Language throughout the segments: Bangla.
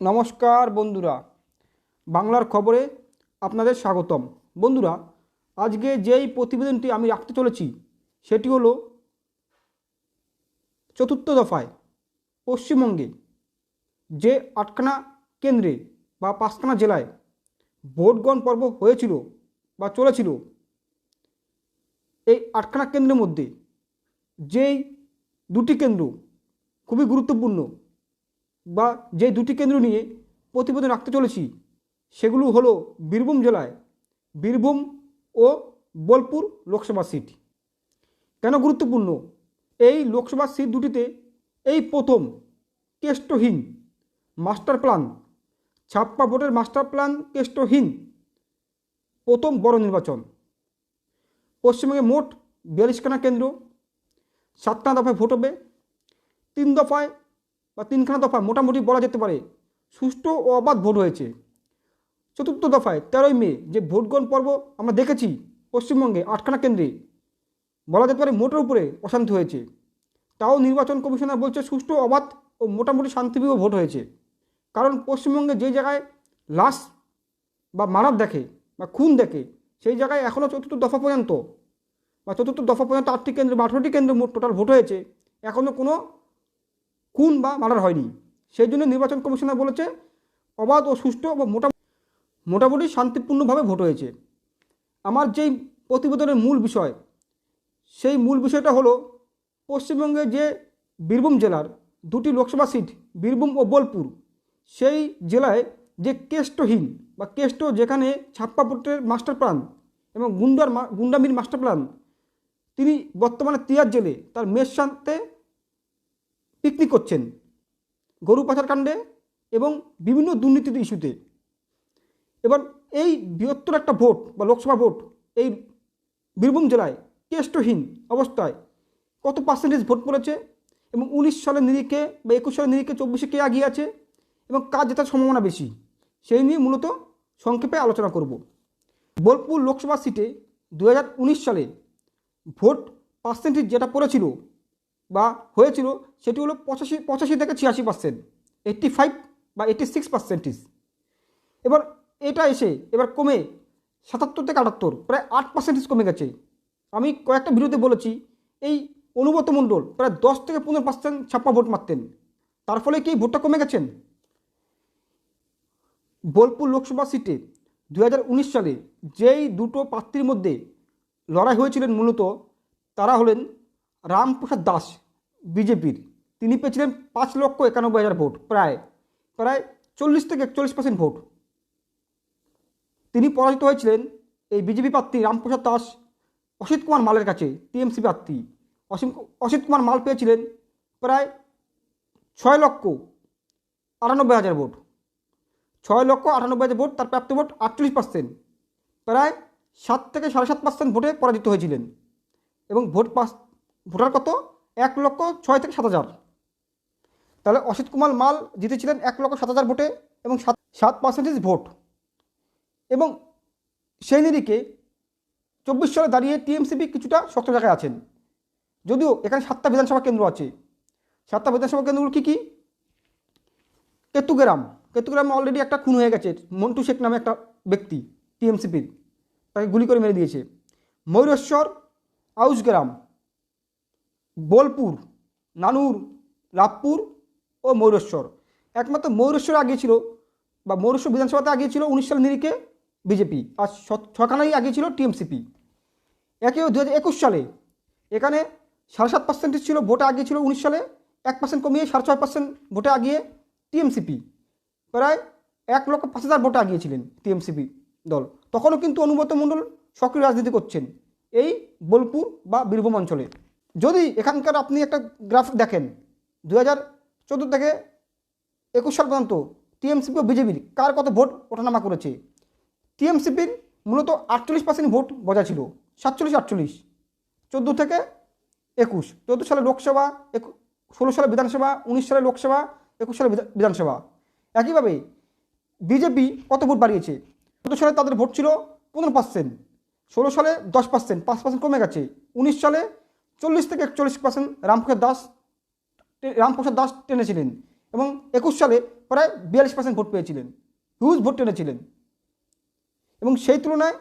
নমস্কার বন্ধুরা, বাংলার খবরে আপনাদের স্বাগতম। বন্ধুরা, আজকে যেই প্রতিবেদনটি আমি রাখতে চলেছি, সেটি হলো চতুর্থ দফায় পশ্চিমবঙ্গে যে আটখানা কেন্দ্রে বা পাঁচখানা জেলায় ভোটগ্রহণ পর্ব হয়েছিল বা চলেছিল, এই আটখানা কেন্দ্রের মধ্যে যেই দুটি কেন্দ্র খুবই গুরুত্বপূর্ণ বা যে দুটি কেন্দ্র নিয়ে প্রতিবেদন রাখতে চলেছি, সেগুলো হলো বীরভূম জেলায় বীরভূম ও বোলপুর লোকসভা সিট। কেন গুরুত্বপূর্ণ? এই লোকসভা সিট দুটিতে এই প্রথম কেষ্টহীন মাস্টার প্ল্যান, ছাপ্পা ভোটের মাস্টার প্ল্যান কেষ্টহীন প্রথম বড় নির্বাচন। পশ্চিমবঙ্গে মোট বিয়াল্লিশখানা কেন্দ্র সাতটা দফায় ভোট হবে, তিন দফায় বা তিনখানা দফা মোটামুটি বলা যেতে পারে, সুষ্ঠু ও অবাধ ভোট হয়েছে। চতুর্থ দফায় তেরোই মে যে ভোটগ্রহণ পর্ব আমরা দেখেছি পশ্চিমবঙ্গে আটখানা কেন্দ্রে, বলা যেতে পারে মোটের উপরে অশান্তি হয়েছে। তাও নির্বাচন কমিশনার বলছে সুষ্ঠু, অবাধ ও মোটামুটি শান্তিপ্রিয় ভোট হয়েছে। কারণ পশ্চিমবঙ্গে যে জায়গায় লাশ বা মানব দেখে বা খুন দেখে, সেই জায়গায় এখনও চতুর্থ দফা পর্যন্ত বা চতুর্থ দফা পর্যন্ত আটটি কেন্দ্র বা আঠেরোটি কেন্দ্র মোট টোটাল ভোট হয়েছে। এখনও কোনো খুন বা মার্ডার হয়নি। সেই জন্য নির্বাচন কমিশনার বলেছে, অবাধ ও সুষ্ঠু বা মোটা মোটামুটি শান্তিপূর্ণভাবে ভোট হয়েছে। আমার যেই প্রতিবেদনের মূল বিষয়, সেই মূল বিষয়টা হলো, পশ্চিমবঙ্গে যে বীরভূম জেলার দুটি লোকসভা সিট, বীরভূম ও বোলপুর, সেই জেলায় যে কেষ্টহীন বা কেষ্ট যেখানে ছাপ্পা ভোটের মাস্টার প্ল্যান এবং গুন্ডার গুন্ডামির মাস্টার প্ল্যান তিনি বর্তমানে তিয়ার জেলে, তার মেয়ের সাথে পিকনিক করছেন। গরু পাচার কাণ্ডে এবং বিভিন্ন দুর্নীতির ইস্যুতে। এবার এই বৃহত্তর একটা ভোট বা লোকসভা ভোট এই বীরভূম জেলায় কেষ্টহীন অবস্থায় কত পার্সেন্টেজ ভোট পড়েছে এবং উনিশ সালের নিরিখে বা একুশ সালের নিরিখে চব্বিশে কে এগিয়ে আছে এবং কাজ জেতার সম্ভাবনা বেশি সেই নিয়ে মূলত সংক্ষেপে আলোচনা করব। বোলপুর লোকসভা সিটে দু হাজার উনিশ সালে ভোট পার্সেন্টেজ যেটা পড়েছিল বা হয়েছিল, সেটি হলো পঁচাশি পঁচাশি থেকে ছিয়াশি পার্সেন্ট এইট্টি ফাইভ বা এইট্টি সিক্স পার্সেন্টেজ এবার এটা এসে, এবার কমে সাতাত্তর থেকে আটাত্তর, প্রায় আট পার্সেন্টেজ কমে গেছে। আমি কয়েকটা ভিডিওতে বলেছি, এই অনুব্রত মণ্ডল প্রায় দশ থেকে পনেরো পার্সেন্ট ছাপ্পা ভোট মারতেন। তার ফলে কি ভোটটা কমে গেছেন? বোলপুর লোকসভা সিটে দু হাজার উনিশ সালে যেই দুটো প্রার্থীর মধ্যে লড়াই হয়েছিলেন মূলত, তারা হলেন রামপ্রসাদ দাস, বিজেপির। তিনি পেয়েছিলেন পাঁচ লক্ষ একানব্বই হাজার ভোট, প্রায় প্রায় চল্লিশ থেকে একচল্লিশ পার্সেন্ট ভোট। তিনি পরাজিত হয়েছিলেন এই বিজেপি প্রার্থী রামপ্রসাদ দাস, অসিত কুমার মালের কাছে, টিএমসি প্রার্থী। অসীম, অসিত কুমার মাল পেয়েছিলেন প্রায় ছয় লক্ষ আটানব্বই হাজার ভোট। ছয় লক্ষ আটানব্বই হাজার ভোট, তার প্রাপ্ত ভোট আটচল্লিশ পার্সেন্ট প্রায় সাত থেকে সাড়ে সাত পার্সেন্ট ভোটে পরাজিত হয়েছিলেন এবং ভোট পাস ভোটার কত? এক লক্ষ ছয় থেকে সাত হাজার। তাহলে অসিত কুমার মাল জিতেছিলেন এক লক্ষ সাত হাজার ভোটে এবং সাত সাত পার্সেন্টেজ ভোট। এবং সেই নিরিখে চব্বিশ সালে দাঁড়িয়ে টিএমসিপি কিছুটা শক্ত জায়গায় আছেন। যদিও এখানে সাতটা বিধানসভা কেন্দ্র আছে। সাতটা বিধানসভা কেন্দ্রগুলো কী কী? কেতুগ্রাম কেতুগ্রামে অলরেডি একটা খুন হয়ে গেছে। মন্টু শেখ নামে একটা ব্যক্তি, টিএমসিপির, তাকে গুলি করে মেরে দিয়েছে। ময়ূরেশ্বর আউসগ্রাম। বোলপুর, নানুর লাভপুর ও ময়ূরেশ্বর। একমাত্র ময়ূরেশ্বর আগে ছিল বা ময়ূরেশ্বর বিধানসভাতে আগে ছিল উনিশ সাল নিরিখে বিজেপি আর ছখানাই আগে ছিল টিএমসিপি। একে দু একুশ সালে এখানে সাড়ে সাত পার্সেন্টেজ ছিল ভোটে আগিয়ে ছিল উনিশ সালে, এক পার্সেন্ট কমিয়ে সাড়ে ছয় পার্সেন্ট ভোটে আগিয়ে টিএমসিপি। প্রায় এক লক্ষ পাঁচ হাজার ভোটে আগিয়েছিলেন টিএমসিপি দল। তখনও কিন্তু অনুব্রত মণ্ডল সক্রিয় রাজনীতি করছেন এই বোলপুর বা বীরভূম অঞ্চলে। যদি এখানকার আপনি একটা গ্রাফ দেখেন দু হাজার চোদ্দ থেকে একুশ সাল পর্যন্ত টিএমসিপি ও বিজেপির, কার কত ভোট ওঠানামা করেছে? টিএমসিপির মূলত আটচল্লিশ পার্সেন্ট ভোট বজায় ছিল, সাতচল্লিশ আটচল্লিশ, চোদ্দ থেকে একুশ, চোদ্দ সালে লোকসভা একু ষোলো সালে বিধানসভা, উনিশ সালে লোকসভা, একুশ সালে বিধানসভা। একইভাবে বিজেপি কত ভোট বাড়িয়েছে? চোদ্দ সালে তাদের ভোট ছিল পনেরো পার্সেন্ট ষোলো সালে দশ পার্সেন্ট পাঁচ পার্সেন্ট কমে গেছে, উনিশ সালে চল্লিশ থেকে একচল্লিশ পার্সেন্ট রামপ্রসাদ দাস রামপ্রসাদ দাস টেনেছিলেন এবং একুশ সালে প্রায় বিয়াল্লিশ পার্সেন্ট ভোট পেয়েছিলেন। হিউজ ভোট টেনেছিলেন। এবং সেই তুলনায়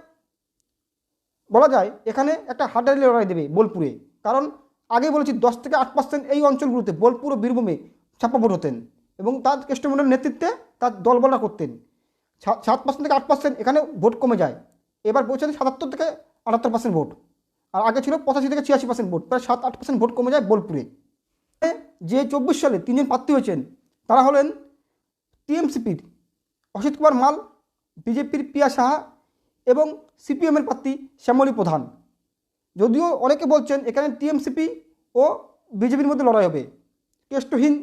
বলা যায় এখানে একটা হাডারি লড়াই দেবে বোলপুরে। কারণ আগে বলেছি দশ থেকে আট পার্সেন্ট এই অঞ্চলগুলোতে বোলপুর ও বীরভূমে ছাপ্পা ভোট হতেন এবং তার কেষ্টমন্ডলের নেতৃত্বে তার দলবলরা করতেন। সাত পার্সেন্ট থেকে আট পার্সেন্ট এখানে ভোট কমে যায়। এবার বলছেন সাতাত্তর থেকে আটাত্তর পার্সেন্ট ভোট। আর আগে ছিল পঁচাশি থেকে ছিয়াশি পার্সেন্ট ভোট, প্রায় সাত, আট পার্সেন্ট ভোট কমে যায় বোলপুরে। যে চব্বিশ সালে তিনজন প্রার্থী হয়েছেন, তারা হলেন টিএমসিপির অসিত কুমার মাল, বিজেপির পিয়া সাহা এবং সিপিএমের প্রার্থী শ্যামলী প্রধান। যদিও অনেকে বলছেন এখানে টিএমসিপি ও বিজেপির মধ্যে লড়াই হবে। কেষ্টহীন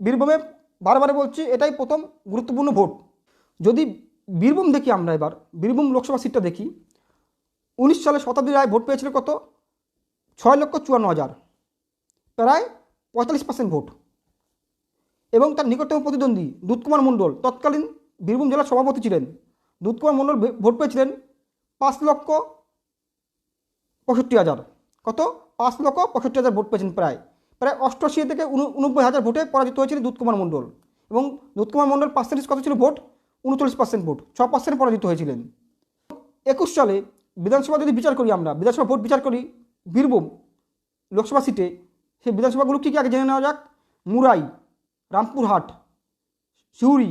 বীরভূমে বারবার বলছি, এটাই প্রথম গুরুত্বপূর্ণ ভোট। যদি বীরভূম দেখি আমরা এবার, বীরভূম লোকসভা সিটটা দেখি উনিশ সালে শতাব্দী রায় ভোট পেয়েছিল কত? ছয় লক্ষ চুয়ান্ন হাজার। প্রায় পঁয়তাল্লিশ পার্সেন্ট ভোট। এবং তার নিকটতম প্রতিদ্বন্দ্বী দুধকুমার মণ্ডল তৎকালীন বীরভূম জেলার সভাপতি ছিলেন। দুধকুমার মণ্ডল ভোট পেয়েছিলেন পাঁচ লক্ষ পঁয়ষট্টি হাজার। কত? পাঁচ লক্ষ পঁয়ষট্টি হাজার ভোট পেয়েছেন প্রায়। প্রায় অষ্টআশি থেকে উনব্বই হাজার ভোটে পরাজিত হয়েছিলেন দুধকুমার মণ্ডল। এবং দুধকুমার মণ্ডল পার্সেন্টেজ কত ছিল ভোট? উনচল্লিশ পার্সেন্ট ভোট। ছ পার্সেন্ট পরাজিত হয়েছিলেন। একুশ সালে বিধানসভা যদি বিচার করি আমরা, বিধানসভা ভোট বিচার করি, বীরভূম লোকসভা সিটে, সেই বিধানসভাগুলো কী কী আগে জেনে নেওয়া যাক? মুরাই, রামপুরহাট, সিউড়ি,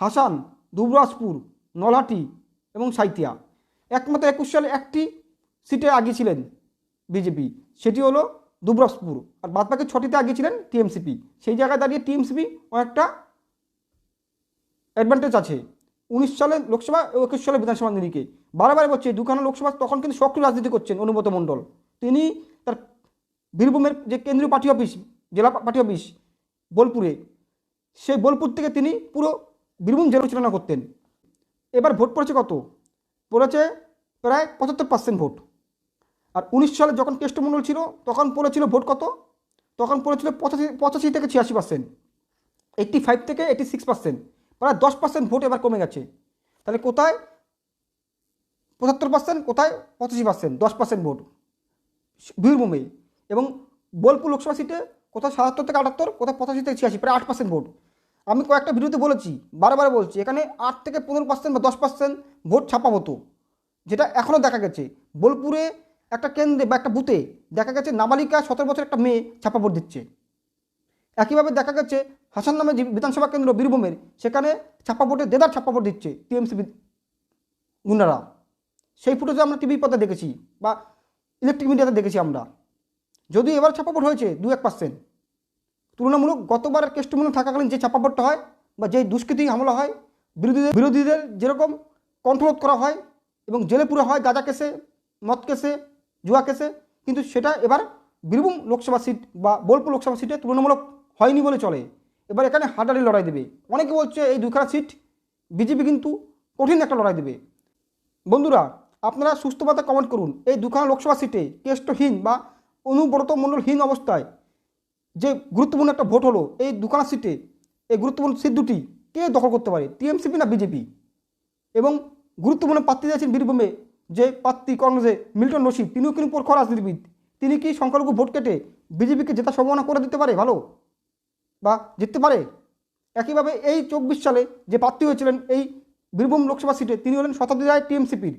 হাসান, দুবরাজপুর, নলহাটি এবং সাইতিয়া একমাত্র একুশ সালে একটি সিটে আগে ছিলেন বিজেপি, সেটি হলো দুবরাজপুর। আর বাদবাকি ছটিতে আগে ছিলেন টিএমসিপি। সেই জায়গায় দাঁড়িয়ে টিএমসিপি অনেকটা অ্যাডভান্টেজ আছে। উনিশ সালে লোকসভা ও একুশ সালে বিধানসভা নিরিখে। বারবার বলছে দুখানা লোকসভা তখন কিন্তু সক্রিয় রাজনীতি করছেন অনুব্রত মণ্ডল। তিনি তার বীরভূমের যে কেন্দ্রীয় পার্টি অফিস, জেলা পার্টি অফিস, বোলপুরে, সেই বোলপুর থেকে তিনি পুরো বীরভূম জেলা পরিচালনা করতেন। এবার ভোট পড়েছে কত? পড়েছে প্রায় পঁচাত্তর পার্সেন্ট ভোট। আর উনিশ সালে যখন কেষ্টমণ্ডল ছিল, তখন পড়েছিল ভোট কত? তখন পড়েছিল পঁচাশি পঁচাশি থেকে ছিয়াশি পার্সেন্ট এইট্টি ফাইভ থেকে এইটি সিক্স পার্সেন্ট প্রায় দশ পার্সেন্ট ভোট এবার কমে গেছে। তাহলে কোথায়? পঁচাত্তর পার্সেন্ট কোথায়? পঁচাশি পার্সেন্ট দশ পার্সেন্ট ভোট। বীরভূমে। এবং বোলপুর লোকসভা সিটে কোথাও সাতাত্তর থেকে আটাত্তর কোথাও পঁচাশি থেকে ছিয়াশি, প্রায় আট পার্সেন্ট ভোট। আমি কয়েকটা ভিডিওতে বলেছি, বারবার বলছি, এখানে আট থেকে পনেরো পার্সেন্ট বা দশ পার্সেন্ট ভোট ছাপা হতো, যেটা এখনও দেখা গেছে। বোলপুরে একটা কেন্দ্রে বা একটা বুথে দেখা গেছে নাবালিকা সতেরো বছর একটা মেয়ে ছাপা ভোট দিচ্ছে। একইভাবে দেখা গেছে হাসান নামে যে বিধানসভা কেন্দ্র বীরভূমের, সেখানে ছাপা ভোটে দেদার ছাপা ভোট দিচ্ছে টিএমসি গুন্ডারা। সেই ফুটেজ আমরা টিভি পথে দেখেছি বা ইলেকট্রিক মিডিয়াতে দেখেছি আমরা। যদিও এবার ছাপ্পা ভোট হয়েছে দু এক পার্সেন্ট তুলনামূলক গতবারের কেষ্টমূল্য থাকাকালীন যে ছাপ্পা ভোটটা হয় বা যে দুষ্কৃতি হামলা হয়, বিরোধীদের বিরোধীদের যেরকম কন্ট্রোল করা হয় এবং জেলে পুরো হয় গাঁজা কেসে, মদ কেসে, জুয়া কেসে, কিন্তু সেটা এবার বীরভূম লোকসভা সিট বা বোলপুর লোকসভা সিটে তুলনামূলক হয়নি বলে চলে। এবার এখানে হাডারি লড়াই দেবে। অনেকে বলছে এই দুখানা সিট বিজেপি কিন্তু কঠিন একটা লড়াই দেবে। বন্ধুরা আপনারা সুস্থভাবে কমেন্ট করুন। এই দুখানা লোকসভা সিটে কেষ্টহীন বা অনুব্রত মণ্ডলহীন অবস্থায় যে গুরুত্বপূর্ণ একটা ভোট হলো, এই দুখানা সিটে এই গুরুত্বপূর্ণ সিট দুটি কে দখল করতে পারে? টিএমসিপি না বিজেপি? এবং গুরুত্বপূর্ণ প্রার্থী আছেন বীরভূমে যে প্রার্থী কংগ্রেসে মিল্টন রশিদ, তিনিও কিন্তু প্রখর রাজনীতিবিদ। তিনি কি সংখ্যালঘু ভোট কেটে বিজেপিকে জেতার সম্ভাবনা করে দিতে পারে? ভালো? বা জিততে পারে? একইভাবে এই চব্বিশ সালে যে প্রার্থী হয়েছিলেন এই বীরভূম লোকসভা সিটে তিনি হলেন শতাব্দী রায় টিএমসিপির।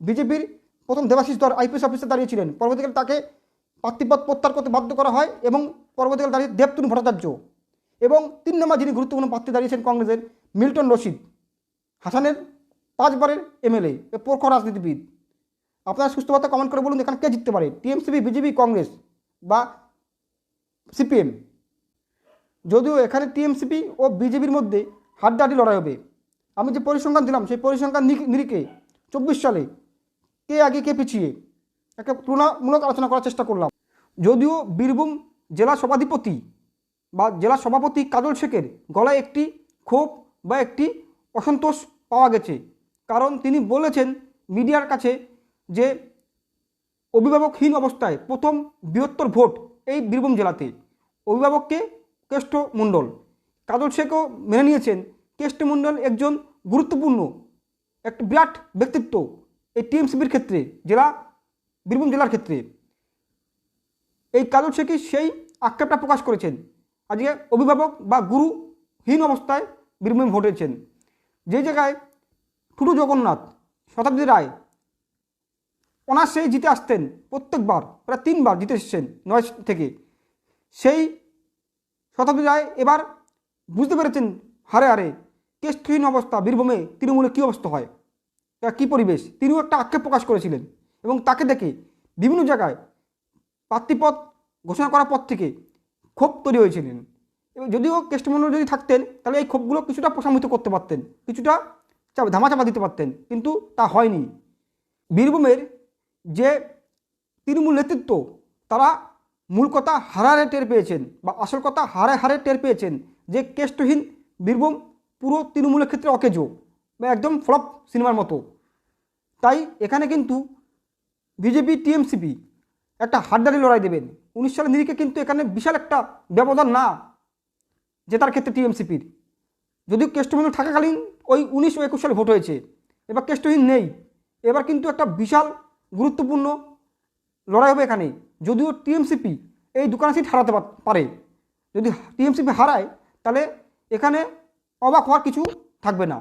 বিজেপির প্রথম দেবাশিস ধর আইপিএস অফিসে দাঁড়িয়েছিলেন। পরবর্তীকালে তাকে প্রার্থীপদ প্রত্যাহার করতে বাধ্য করা হয় এবং পরবর্তীকালে দাঁড়িয়ে দেবতুন ভট্টাচার্য এবং তিন নম্বর যিনি গুরুত্বপূর্ণ প্রার্থী দাঁড়িয়েছেন কংগ্রেসের মিল্টন রশিদ, হাসানের পাঁচবারের এমএলএ প্রখর রাজনীতিবিদ। আপনারা সুস্থভাবে কমেন্ট করে বলুন এখানে কে জিততে পারে টিএমসিপি বিজেপি, কংগ্রেস বা সিপিএম? যদিও এখানে টিএমসিপি ও বিজেপির মধ্যে হাড্ডাহাড্ডি লড়াই হবে। আমি যে পরিসংখ্যান দিলাম, সেই পরিসংখ্যান নিরিখে চব্বিশ সালে কে আগে কে পিছিয়ে? একটা তুলনামূলক আলোচনা করার চেষ্টা করলাম। যদিও বীরভূম জেলা সভাধিপতি বা জেলা সভাপতি কাজল শেখের গলায় একটি ক্ষোভ বা একটি অসন্তোষ পাওয়া গেছে। কারণ তিনি বলেছেন মিডিয়ার কাছে যে অভিভাবকহীন অবস্থায় প্রথম বৃহত্তর ভোট এই বীরভূম জেলাতে। অভিভাবককে কেষ্ট মণ্ডল। কাজল শেখও মেনে নিয়েছেন, কেষ্ট মণ্ডল একজন গুরুত্বপূর্ণ একটা বিরাট ব্যক্তিত্ব। এই টিএমসিবির ক্ষেত্রে, জেলা, বীরভূম জেলার ক্ষেত্রে, এই কাজল শেখই সেই আক্ষেপটা প্রকাশ করেছেন? আজকে অভিভাবক বা গুরুহীন অবস্থায় বীরভূমে ভোট হয়েছেন যে জায়গায় টুটু জগন্নাথ, শতাব্দী রায় অনার্সে জিতে আসতেন প্রত্যেকবার, প্রায় তিনবার জিতে এসেছেন নয় থেকে। সেই শতাব্দী রায় এবার বুঝতে পেরেছেন হারে হারে কেষ্টহীন অবস্থা বীরভূমে, তৃণমূলে কী অবস্থা হয়? তা কী পরিবেশ? তিনিও একটা আক্ষেপ প্রকাশ করেছিলেন এবং তাকে দেখে বিভিন্ন জায়গায় প্রার্থীপদ ঘোষণা করার পর থেকে ক্ষোভ তৈরি হয়েছিলেন। এবং যদিও কেষ্টমন্ডল যদি থাকতেন, তাহলে এই ক্ষোভগুলো কিছুটা প্রশমিত করতে পারতেন, কিছুটা চাপ, ধামাচাপা দিতে পারতেন, কিন্তু তা হয়নি। বীরভূমের যে তৃণমূল নেতৃত্ব, তারা মূল কথা হারারে টের পেয়েছেন বা আসল কথা হারে হারে টের পেয়েছেন যে কেষ্টহীন বীরভূম পুরো তৃণমূলের ক্ষেত্রে অকেজো বা একদম ফ্লপ সিনেমার মতো। তাই এখানে কিন্তু বিজেপি, টিএমসিপি একটা হাড্ডারি লড়াই দেবেন। উনিশ সালের নিরিখে কিন্তু এখানে বিশাল একটা ব্যবধান না, জেতার ক্ষেত্রে টিএমসিপির। যদিও কেষ্টহীন থাকাকালীন ওই উনিশ ও একুশ সালে ভোট হয়েছে, এবার কেষ্টহীন নেই। এবার কিন্তু একটা বিশাল গুরুত্বপূর্ণ লড়াই হবে এখানে। যদিও টিএমসিপি এই দোকানে সিট হারাতে পারে। যদি টিএমসিপি হারায়, তাহলে এখানে অবাক হওয়ার কিছু থাকবে না।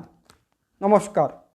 নমস্কার।